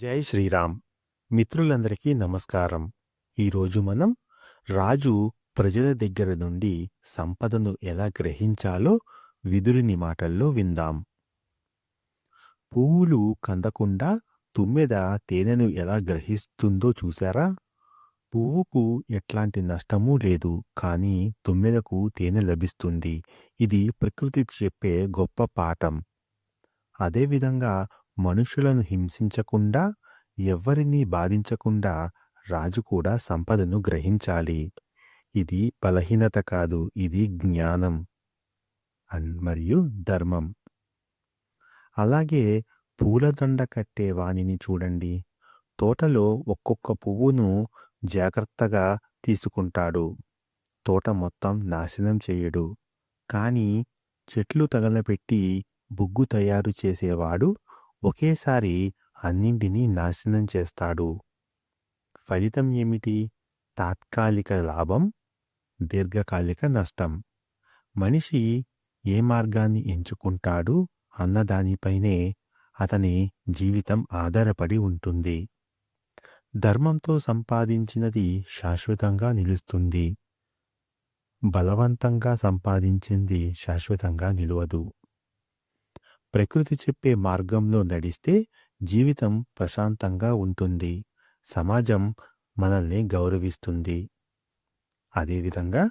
జై శ్రీరామ్. మిత్రులందరికీ నమస్కారం. ఈరోజు మనం రాజు ప్రజల దగ్గర నుండి సంపదను ఎలా గ్రహించాలో విదురుని మాటల్లో విందాం. పువ్వులు కందకుండా తుమ్మెద తేనెను ఎలా గ్రహిస్తుందో చూశారా? పువ్వుకు ఎట్లాంటి నష్టమూ లేదు కానీ తుమ్మెదకు తేనె లభిస్తుంది. ఇది ప్రకృతి చెప్పే గొప్ప పాఠం. అదేవిధంగా మనుషులను హింసించకుండా ఎవ్వరినీ బాధించకుండా రాజు కూడా సంపదను గ్రహించాలి. ఇది బలహీనత కాదు ఇది జ్ఞానం. అన్ మరియు ధర్మం. అలాగే పూలదండ కట్టే వానిని చూడండి. తోటలో ఒక్కొక్క పువ్వును జాగ్రత్తగా తీసుకుంటాడు. తోట మొత్తం నాశనం చేయడు. కానీ చెట్లు తగలపెట్టి బుగ్గు తయారు చేసేవాడు ఒకేసారి అన్నింటినీ నాశనం చేస్తాడు. ఫలితం ఏమిటి? తాత్కాలిక లాభం దీర్ఘకాలిక నష్టం. మనిషి ఏ మార్గాన్ని ఎంచుకుంటాడు అన్నదానిపైనే అతని జీవితం ఆధారపడి ఉంటుంది. ధర్మంతో సంపాదించినది శాశ్వతంగా నిలుస్తుంది. బలవంతంగా సంపాదించింది శాశ్వతంగా నిలవదు. ప్రకృతి చెప్పే మార్గంలో నడిస్తే జీవితం ప్రశాంతంగా ఉంటుంది. సమాజం మనల్ని గౌరవిస్తుంది. అదేవిధంగా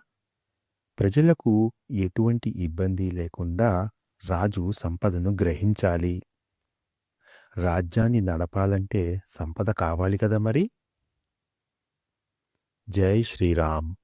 ప్రజలకు ఎటువంటి ఇబ్బంది లేకుండా రాజు సంపదను గ్రహించాలి. రాజ్యాన్ని నడపాలంటే సంపద కావాలి కదా మరి? జై శ్రీరామ్.